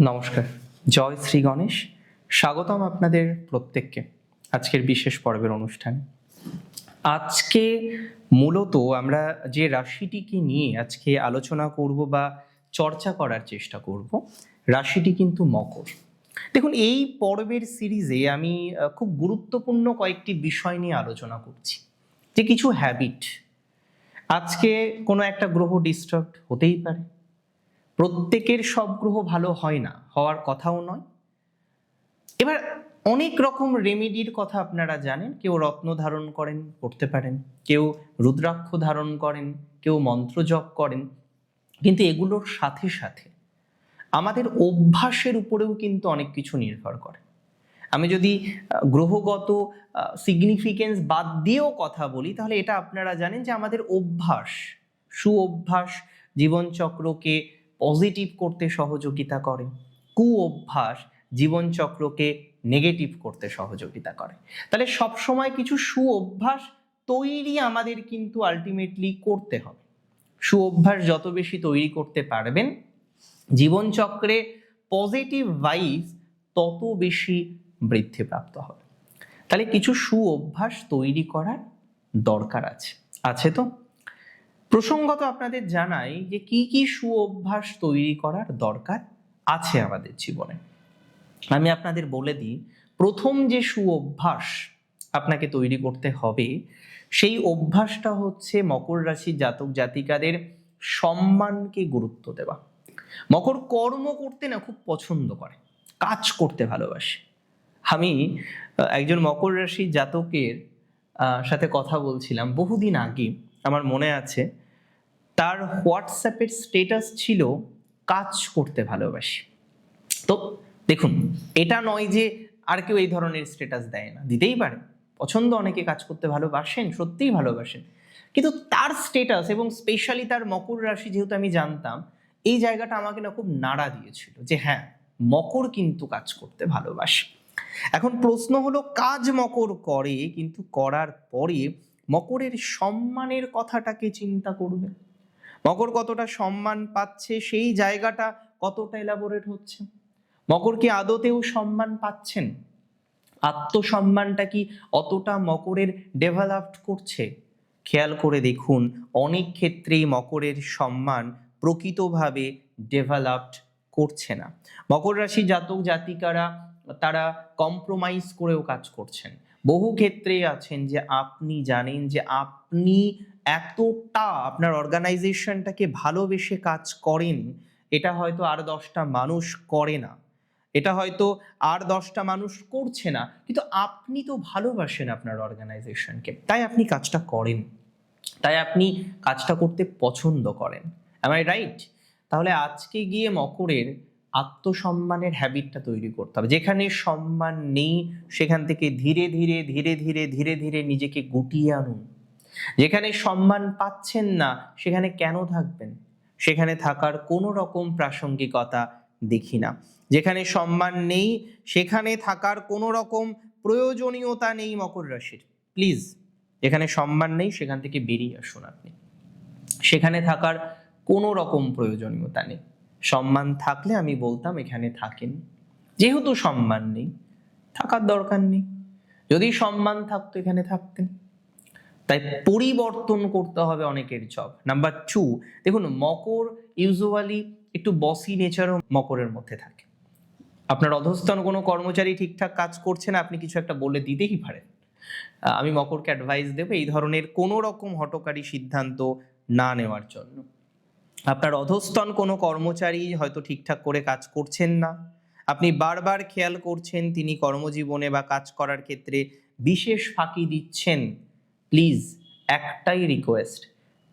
নমস্কার। জয় শ্রী গণেশ। স্বাগতম আপনাদের প্রত্যেককে আজকের বিশেষ পর্বের অনুষ্ঠানে। আজকে মূলত আমরা যে রাশিটিকে নিয়ে আজকে আলোচনা করব বা চর্চা করার চেষ্টা করব, রাশিটি কিন্তু মকর। দেখুন, এই পর্বের সিরিজে আমি খুব গুরুত্বপূর্ণ কয়েকটি বিষয় নিয়ে আলোচনা করছি। যে কিছু হ্যাবিট আজকে কোনো একটা গ্রহ ডিস্টার্ব হতেই পারে। প্রত্যেকের সব গ্রহ ভালো হয় না, হওয়ার কথাও নয়। এবার অনেক রকম রেমেডির কথা আপনারা জানেন, কেউ রত্ন ধারণ করেন, করতে পারেন, কেউ রুদ্রাক্ষ ধারণ করেন, কেউ মন্ত্র জপ করেন, কিন্তু এগুলোর সাথে সাথে আমাদের অভ্যাসের উপরেও কিন্তু অনেক কিছু নির্ভর করে। আমি যদি গ্রহগত সিগনিফিকেন্স বাদ দিয়েও কথা বলি, তাহলে এটা আপনারা জানেন যে আমাদের অভ্যাস সু অভ্যাস জীবনচক্রকে পজিটিভ করতে সহযোগিতা করে। কু অভ্যাস জীবনচক্রকে নেগেটিভ করতে সহযোগিতা করে। তাহলে সবসময় কিছু সু অভ্যাস তৈরি আমাদের কিন্তু আলটিমেটলি করতে হবে। সু অভ্যাস যত বেশি তৈরি করতে পারবেন, জীবনচক্রে পজিটিভ ভাইবস তত বেশি বৃদ্ধিপ্রাপ্ত হবে। তাহলে কিছু সু অভ্যাস তৈরি করার দরকার আছে। আছে তো? প্রসঙ্গত আপনাদের জানাই যে কি কি সু অভ্যাস তৈরি করার দরকার আছে আমাদের জীবনে। আমি আপনাদের বলে দিই, প্রথম যে সু অভ্যাস আপনাকে তৈরি করতে হবে, সেই অভ্যাসটা হচ্ছে মকর রাশির জাতক জাতিকাদের সম্মানকে গুরুত্ব দেওয়া। মকর কর্ম করতে না খুব পছন্দ করে, কাজ করতে ভালোবাসে। আমি একজন মকর রাশির জাতকের সাথে কথা বলছিলাম বহুদিন আগে। আমার মনে আছে, তার হোয়াটসঅ্যাপের স্টেটাস ছিল, কাজ করতে ভালোবাসি। তো দেখুন, এটা নয় যে আর কেউ এই ধরনের স্টেটাস দেয় না, দিতেই পারে। পছন্দ অনেকে কাজ করতে ভালোবাসেন, সত্যিই ভালোবাসেন। কিন্তু তার স্টেটাস এবং স্পেশালি তার মকর রাশি যেহেতু আমি জানতাম, এই জায়গাটা আমাকে না খুব নাড়া দিয়েছিল যে হ্যাঁ মকর কিন্তু কাজ করতে ভালোবাসে। এখন প্রশ্ন হলো, কাজ মকর করে, কিন্তু করার পরে মকরের সম্মানের কথাটাকে চিন্তা করবে। মকর কতটা সম্মান পাচ্ছে, সেই জায়গাটা কতটা এলাবোরেট হচ্ছে? মকর কি আদতেও সম্মান পাচ্ছেন? আত্মসম্মানটা কি অতটা মকরের ডেভেলপড করছে? খেয়াল করে দেখুন, অনেক ক্ষেত্রেই মকরের সম্মান প্রকৃতভাবে ডেভেলপড করছে না। মকর রাশি জাতক জাতিকারা, তারা কম্প্রোমাইজ করেও কাজ করছেন। বহু ক্ষেত্রে আছেন যে আপনি জানেন যে আপনি এতটা আপনার অর্গানাইজেশনটাকে ভালোবেসে কাজ করেন, এটা হয়তো আর দশটা মানুষ করে না। এটা হয়তো আর দশটা মানুষ করছে না, কিন্তু আপনি তো ভালোবাসেন আপনার অর্গানাইজেশনকে, তাই আপনি কাজটা করেন। তাই আপনি কাজটা করতে পছন্দ করেন। আই রাইট তাহলে আজকে গিয়ে মকরের আত্মসম্মানের হ্যাবিটটা তৈরি করতে হবে। যেখানে সম্মান নেই, সেখান থেকে ধীরে ধীরে ধীরে ধীরে ধীরে ধীরে নিজেকে গুটিয়ে আনুন। যেখানে সম্মান পাচ্ছেন না, সেখানে কেন থাকবেন? সেখানে থাকার কোনো রকম প্রাসঙ্গিকতা দেখি না। যেখানে সম্মান নেই, সেখানে থাকার কোনো রকম প্রয়োজনীয়তা নেই মকর রাশির। প্লিজ, যেখানে সম্মান নেই, সেখান থেকে বেরিয়ে আসুন আপনি। সেখানে থাকার কোনো রকম প্রয়োজনীয়তা নেই। সম্মান থাকলে আমি বলতাম, এখানে থাকেন। যেহেতু সম্মান নেই, থাকার দরকার নেই। যদি সম্মান থাকতো, এখানে থাকতেন। তাই পরিবর্তন করতে হবে অনেকের জব নাম্বার টু দেখুন, মকর ইউজুয়ালি একটু বসি নেচারও মকরের মধ্যে থাকে। আপনার অধস্তন কোনো কর্মচারী ঠিকঠাক কাজ করছে না, আপনি কিছু একটা বলে দিতেই পারেন। আমি মকরকে অ্যাডভাইস দেবো, এই ধরনের কোনো রকম হটকারী সিদ্ধান্ত না নেওয়ার জন্য। আপনার অধস্তন কোনো কর্মচারী হয়তো ঠিকঠাক করে কাজ করছেন না। আপনি বারবার খেয়াল করছেন তিনি কর্মজীবনে বা কাজ করার ক্ষেত্রে বিশেষ ফাঁকি দিচ্ছেন। প্লিজ, একটাই রিকোয়েস্ট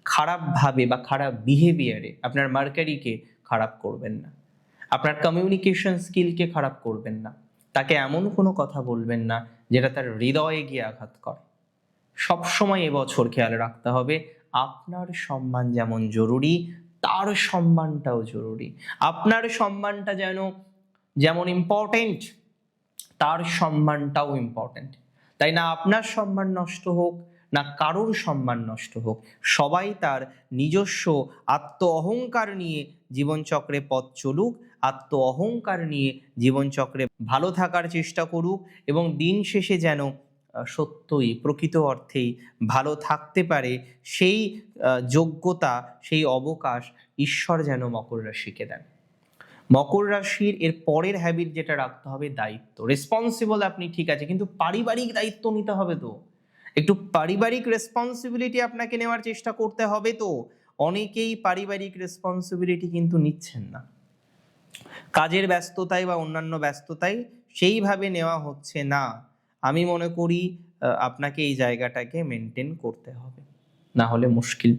খারাপভাবে বা খারাপ বিহেভিয়ারে আপনার মার্কারিকে খারাপ করবেন না। আপনার কমিউনিকেশন স্কিলকে খারাপ করবেন না। তাকে এমন কোনো কথা বলবেন না যেটা তার হৃদয়ে গিয়ে আঘাত করে। সবসময় এবছর খেয়াল রাখতে হবে, আপনার সম্মান যেমন জরুরি তার সম্মানটাও জরুরি। আপনার সম্মানটা যেন, যেমন ইম্পর্টেন্ট তার সম্মানটাও ইম্পর্টেন্ট তাই না আপনার সম্মান নষ্ট হোক, না কারোর সম্মান নষ্ট হোক, সবাই তার নিজস্ব আত্ম অহংকার নিয়ে জীবনচক্রে পথ চলুক আত্ম অহংকার নিয়ে জীবনচক্রে ভালো থাকার চেষ্টা করুক এবং দিন শেষে যেন সত্যই, প্রকৃত অর্থেই ভালো থাকতে পারে, সেই যোগ্যতা, সেই অবকাশ ঈশ্বর যেন মকর রাশিকে দেন। মকর রাশির এর পরের হ্যাবিট যেটা রাখতে হবে, দায়িত্ব। রেসপন্সিবল আপনি ঠিক আছে, কিন্তু পারিবারিক দায়িত্ব নিতে হবে তো। একটু পারিবারিক রেসপন্সিবিলিটি আপনাকে নেওয়ার চেষ্টা করতে হবে তো। অনেকেই পারিবারিক রেসপন্সিবিলিটি কিন্তু নিচ্ছেন না। কাজের ব্যস্ততায় বা অন্যান্য ব্যস্ততায় সেইভাবে নেওয়া হচ্ছে না। আমি মনে করি আপনাকে এই জায়গাটাকে মেনটেন করতে হবে। না হলে মুশকিল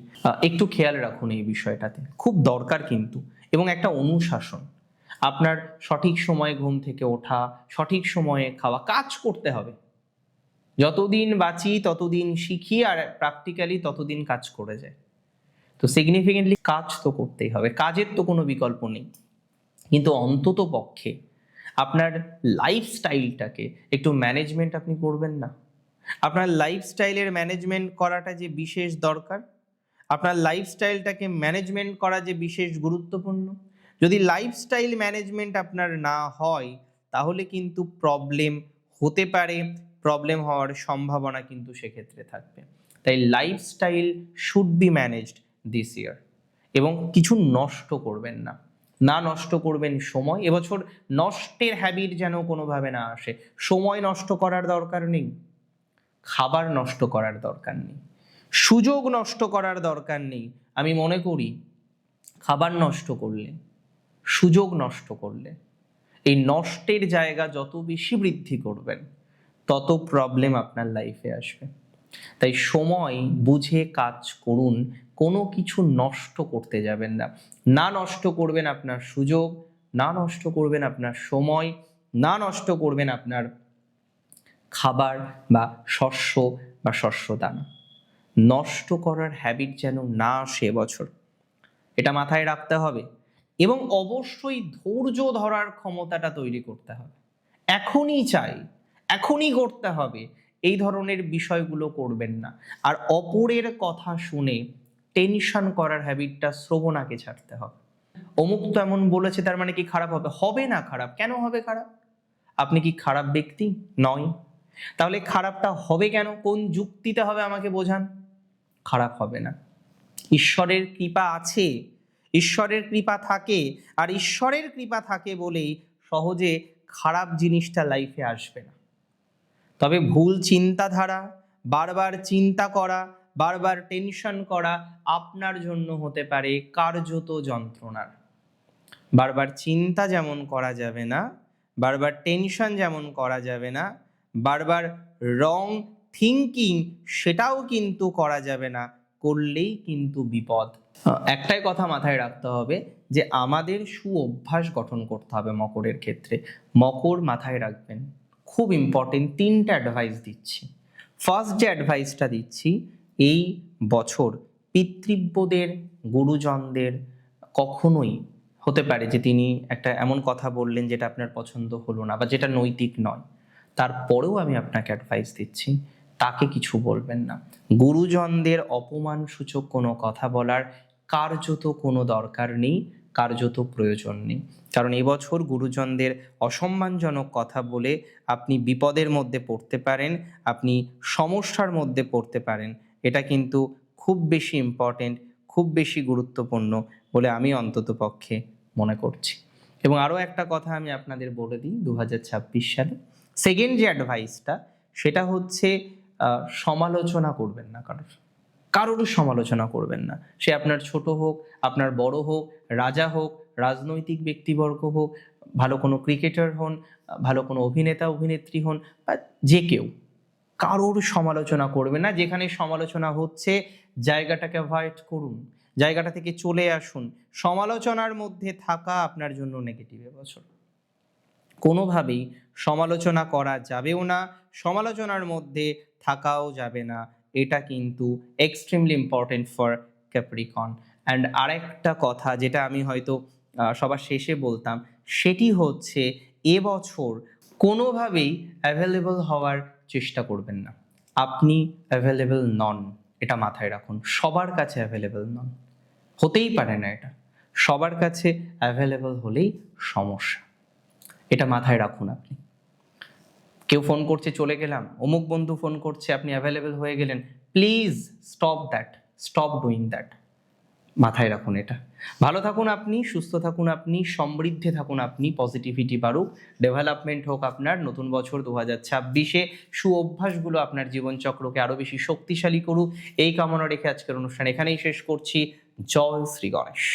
একটু খেয়াল রাখুন এই বিষয়টাতে। খুব দরকার কিন্তু, এবং একটা অনুশাসন। আপনার সঠিক সময়ে ঘুম থেকে ওঠা, সঠিক সময়ে খাওয়া, কাজ করতে হবে। যতদিন বাঁচি, ততদিন শিখি, আর প্র্যাকটিক্যালি ততদিন কাজ করে যায় তো সিগনিফিকেন্টলি কাজ তো করতেই হবে। কাজের তো কোনো বিকল্প নেই। কিন্তু অন্তত পক্ষে আপনার লাইফস্টাইলটাকে একটু ম্যানেজমেন্ট আপনি করবেন না। আপনার লাইফস্টাইলের ম্যানেজমেন্ট করাটা যে বিশেষ দরকার, আপনার লাইফস্টাইলটাকে ম্যানেজমেন্ট করা যে বিশেষ গুরুত্বপূর্ণ। যদি লাইফস্টাইল ম্যানেজমেন্ট আপনার না হয়, তাহলে কিন্তু প্রবলেম হতে পারে প্রবলেম হওয়ার সম্ভাবনা কিন্তু সেক্ষেত্রে থাকবে। তাই lifestyle should be managed this year এবং কিছু নষ্ট করবেন না। না নষ্ট করবেন সময়। এবছর নষ্টের হ্যাবিট যেন কোনোভাবে না আসে। সময় নষ্ট করার দরকার নেই, খাবার নষ্ট করার দরকার নেই, সুযোগ নষ্ট করার দরকার নেই। আমি মনে করি, খাবার নষ্ট করলে, সুযোগ নষ্ট করলে, এই নষ্টের জায়গা যত বেশি বৃদ্ধি করবেন, তত প্রবলেম আপনার লাইফে আসবে। তাই সময় বুঝে কাজ করুন, কোনো কিছু নষ্ট করতে যাবেন না। না নষ্ট করবেন আপনার সুযোগ, না নষ্ট করবেন আপনার সময়, না নষ্ট করবেন আপনার খাবার বা শস্য বা শস্য দানা নষ্ট করার হ্যাবিট যেন না আসে বছর, এটা মাথায় রাখতে হবে। এবং অবশ্যই ধৈর্য ধরার ক্ষমতাটা তৈরি করতে হবে। এখনই চাই, এখনই করতে হবে। এই ধরনের বিষয়গুলো করবেন না। আর অপরের কথা শুনে টেনশন করার হ্যাবিটটা শ্রবণাকে ছাড়তে হবে। অমুক তো এমন বলেছে, তার মানে কি খারাপ হবে? হবে না খারাপ। কেন হবে খারাপ? আপনি কি খারাপ ব্যক্তি? নয়। তাহলে খারাপটা হবে কেন? কোন যুক্তিতে হবে আমাকে বোঝান? খারাপ হবে না। ঈশ্বরের কৃপা আছে। ঈশ্বরের কৃপা থাকে। আর ঈশ্বরের কৃপা থাকে বলেই সহজে খারাপ জিনিসটা লাইফে আসবে না। তবে ভুল চিন্তাধারা, বারবার চিন্তা করা, বারবার টেনশন করা আপনার জন্য হতে পারে কার্যত যন্ত্রণার। বারবার চিন্তা যেমন করা যাবে না, বারবার টেনশন যেমন করা যাবে না, বারবার রং থিঙ্কিং সেটাও কিন্তু করা যাবে না, করলেই কিন্তু বিপদ। একটাই কথা মাথায় রাখতে হবে যে আমাদের সু অভ্যাস গঠন করতে হবে মকরের ক্ষেত্রে। মকর মাথায় রাখবেন। খুব ইম্পর্টেন্ট তিনটা অ্যাডভাইস দিচ্ছি। ফার্স্ট যে অ্যাডভাইসটা দিচ্ছি, এই বছর পিতৃব্যদের গুরুজনদের কখনোই হতে পারে যে তিনি একটা এমন কথা বললেন যেটা আপনার পছন্দ হলো না বা যেটা নৈতিক নয়। তারপরেও আমি আপনাকে অ্যাডভাইস দিচ্ছি, তাকে কিছু বলবেন না। গুরুজনদের অপমান সূচক কোনো কথা বলার কার্যত কোনো দরকার নেই। কার্যত প্রয়োজন নেই। কারণ এবছর গুরুজনদের অসম্মানজনক কথা বলে আপনি বিপদের মধ্যে পড়তে পারেন, আপনি সমস্যার মধ্যে পড়তে পারেন। এটা কিন্তু খুব বেশি ইম্পর্টেন্ট খুব বেশি গুরুত্বপূর্ণ বলে আমি অন্তত পক্ষে মনে করছি। এবং আরও একটা কথা আমি আপনাদের বলে দিই দু হাজার ছাব্বিশ সালে। সেকেন্ড যে অ্যাডভাইসটা সেটা হচ্ছে সমালোচনা করবেন না কারোর। কারোর সমালোচনা করবেন না। সে আপনার ছোট হোক, আপনার বড় হোক, রাজা হোক, রাজনৈতিক ব্যক্তিবর্গ হোক, ভালো কোনো ক্রিকেটার হন, ভালো কোনো অভিনেতা, অভিনেত্রী হন, বা যে কেউ, কারোর সমালোচনা করবে না। যেখানে সমালোচনা হচ্ছে, জায়গাটাকে অ্যাভয়েড করুন, জায়গাটা থেকে চলে আসুন। সমালোচনার মধ্যে থাকা আপনার জন্য নেগেটিভ এবছর কোনোভাবেই সমালোচনা করা যাবেও না, সমালোচনার মধ্যে থাকাও যাবে না। এটা কিন্তু extremely important for Capricorn and আরেকটা কথা যেটা আমি হয়তো সবার শেষে বলতাম, সেটি হচ্ছে এবছর কোনোভাবেই অ্যাভেলেবল হওয়ার চেষ্টা করবেন না। আপনি অ্যাভেলেবল নন, এটা মাথায় রাখুন। সবার কাছে অ্যাভেলেবল নন। হতেই পারে না এটা। সবার কাছে অ্যাভেলেবল হলেই সমস্যা। এটা মাথায় রাখুন আপনি। কেউ ফোন করছে, চলে গেলাম। অমুক বন্ধু ফোন করছে, আপনি অ্যাভেলেবেল হয়ে গেলেন। Please stop that stop doing that মাথায় রাখুন এটা। ভালো থাকুন আপনি, সুস্থ থাকুন আপনি, সমৃদ্ধে থাকুন আপনি পজিটিভিটি বাড়ুক। ডেভেলপমেন্ট হোক আপনার, নতুন বছর দু হাজার ছাব্বিশে সু অভ্যাসগুলো আপনার জীবনচক্রকে আরও বেশি শক্তিশালী করুক। এই কামনা রেখে আজকের অনুষ্ঠান এখানেই শেষ করছি। জয় শ্রী গণেশ।